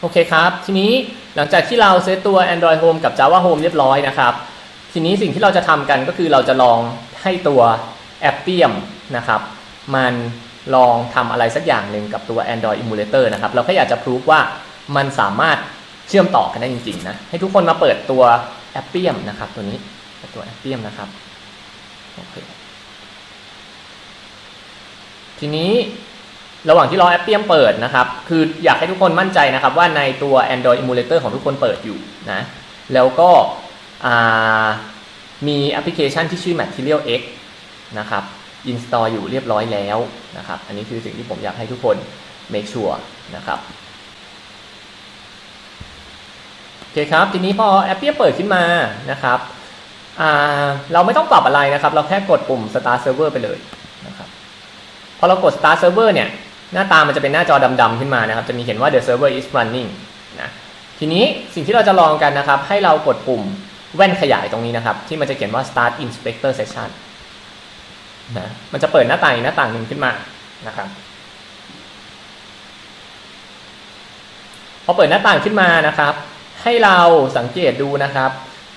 โอเคครับ ทีนี้หลังจากที่เราเซตตัว Android Home กับ Java Home เรียบร้อยนะครับ ทีนี้สิ่งที่เราจะทำกันก็คือเราจะลองให้ตัว Appium นะครับมันลองทำอะไรสักอย่างหนึ่งกับตัว Android Emulator นะครับ เราแค่อยากจะพิสูจว่ามันสามารถเชื่อมต่อกันได้จริงๆนะ ให้ทุกคนมาเปิดตัว Appium นะครับตัวนี้ตัว Appium นะครับโอเคทีนี้ ระหว่างที่รอ Appium เปิดนะครับ คืออยากให้ทุกคนมั่นใจนะครับ ว่าในตัว Android Emulator ของทุกคนเปิดอยู่นะ แล้วก็มีแอปพลิเคชันที่ชื่อ Material X นะครับ install อยู่เรียบร้อยแล้วนะครับ อันนี้คือสิ่งที่ผมอยากให้ทุกคน make sure นะครับโอเคครับ ทีนี้พอแอปเปียเปิดขึ้นมานะครับเราไม่ต้องปรับอะไรนะครับ เราแค่กดปุ่ม start server ไปเลยนะครับ พอเรากด start server เนี่ย หน้าตามันจะเป็นหน้าจอดำๆขึ้นมานะครับ จะมีเห็นว่า the server is running นะทีนี้สิ่งที่เราจะลองกันนะครับ ให้เรากดปุ่มแว่นขยายตรงนี้นะครับ ที่มันจะเขียนว่า start inspector session นะมันจะเปิดหน้าต่างหน้าต่างหนึ่งขึ้นมานะครับพอเปิดหน้าต่างขึ้นมานะครับ ให้เราสังเกตดูนะครับ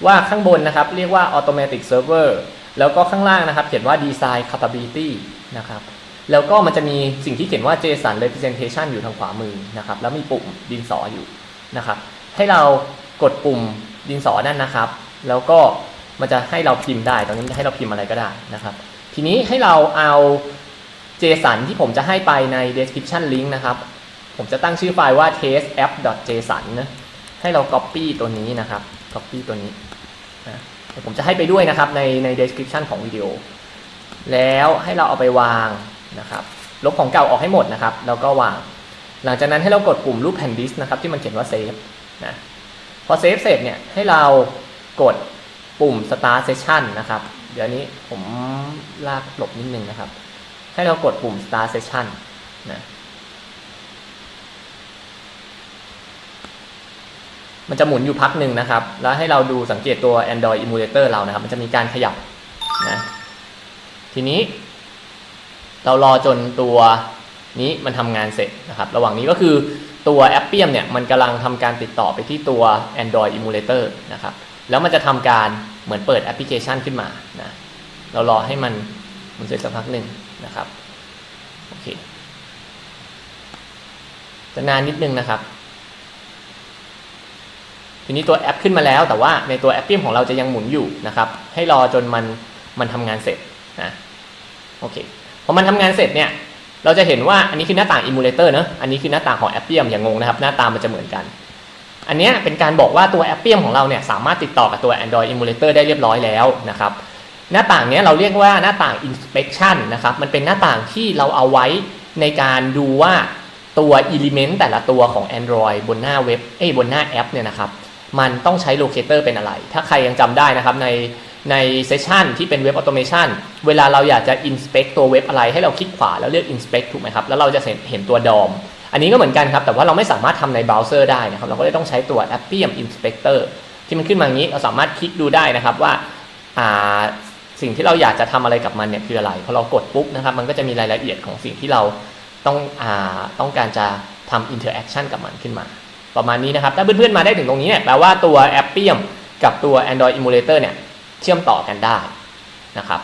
ว่าข้างบนนะครับ เรียกว่า automatic server แล้วก็ข้างล่างนะครับ เขียนว่า design capability นะครับ แล้วก็มันจะมีสิ่งที่เขียนว่า JSON representation อยู่ทางขวามือนะครับ แล้วมีปุ่มดินสออยู่นะครับ ให้เรากดปุ่มดินสอนั่นนะครับ แล้วก็มันจะให้เราพิมพ์ได้ตรงนี้จะให้เราพิมพ์อะไรก็ได้นะครับ ทีนี้ให้เราเอา JSON ที่ผมจะให้ไปใน description link นะครับ ผมจะตั้งชื่อไฟล์ว่า testapp.json นะ ให้เรา copy ตัวนี้นะครับ copy ตัวนี้นะผมจะให้ไปด้วยนะครับในใน description ของวิดีโอ แล้วให้เราเอาไปวาง นะครับลบของเก่าออกให้หมดนะครับ แล้วก็วาง หลังจากนั้นให้เรากดปุ่มรูปแผ่นดิสนะครับที่มันเขียนว่า save นะพอ save เสร็จเนี่ยให้เรากดปุ่ม start session นะครับ เดี๋ยวนี้ผมลากหลบนิดนึงนะครับ ให้เรากดปุ่ม start session นะมันจะหมุนอยู่พักหนึ่งนะครับ แล้วให้เราดูสังเกตตัว Android Emulator เรานะครับ มันจะมีการขยับนะทีนี้ เรารอจนตัวนี้มันทำงานเสร็จนะครับ ระหว่างนี้ก็คือตัว Appium เนี่ยมันกำลังทำการติดต่อไปที่ตัว Android Emulator นะครับ แล้วมันจะทำการเหมือนเปิดแอปพลิเคชันขึ้นมานะ เรารอให้มันมันเสร็จสักพักหนึ่งนะครับ โอเค จะนานนิดนึงนะครับ ทีนี้ตัวแอปขึ้นมาแล้วแต่ว่าในตัวแอปเปิมของเราจะยังหมุนอยู่นะครับ ให้รอจนมันมันทำงานเสร็จนะ โอเค พอมันทำงานเสร็จเนี่ยเราจะเห็นว่าอันนี้คือหน้าต่างอิมูเลเตอร์นะอันนี้คือหน้าต่างของแอปเปิมอย่างงงนะครับ หน้าตามันจะเหมือนกัน อันนี้เป็นการบอกว่าตัวแอปเปิมของเราเนี่ยสามารถติดต่อกับตัว Android Emulator ได้เรียบร้อยแล้วนะครับหน้าต่างนี้เราเรียกว่าหน้าต่าง inspection นะครับ มันเป็นหน้าต่างที่เราเอาไว้ในการดูว่าตัว element แต่ละตัวของ Android บนหน้าเว็บเอ้ยบนหน้าแอปเนี่ยนะครับ มันต้องใช้โลเคเตอร์เป็นอะไร ถ้าใครยังจำได้นะครับใน ในเซสชันที่เป็นเว็บออโตเมชันเวลาเราอยากจะ inspect ตัวเว็บอะไรให้เราคลิกขวาแล้วเลือก inspect ถูกไหมครับ แล้วเราจะเห็นตัวดอมอันนี้ก็เหมือนกันครับ แต่ว่าเราไม่สามารถทำในเบราว์เซอร์ได้นะครับ เราก็เลยต้องใช้ตัว Appium Inspector ที่มันขึ้นมาอย่างนี้ เราสามารถคลิกดูได้นะครับว่าอ่าสิ่งที่เราอยากจะทำอะไรกับมันเนี่ยคืออะไร พอเรากดปุ๊บนะครับ มันก็จะมีรายละเอียดของสิ่งที่เราต้องอ่าต้องการจะทำ interaction กับมันขึ้นมา ประมาณนี้นะครับ ถ้าเพื่อนๆมาได้ถึงตรงนี้เนี่ย แปลว่าตัว Appium กับตัว Android Emulator เนี่ย เชื่อมต่อกันได้นะครับ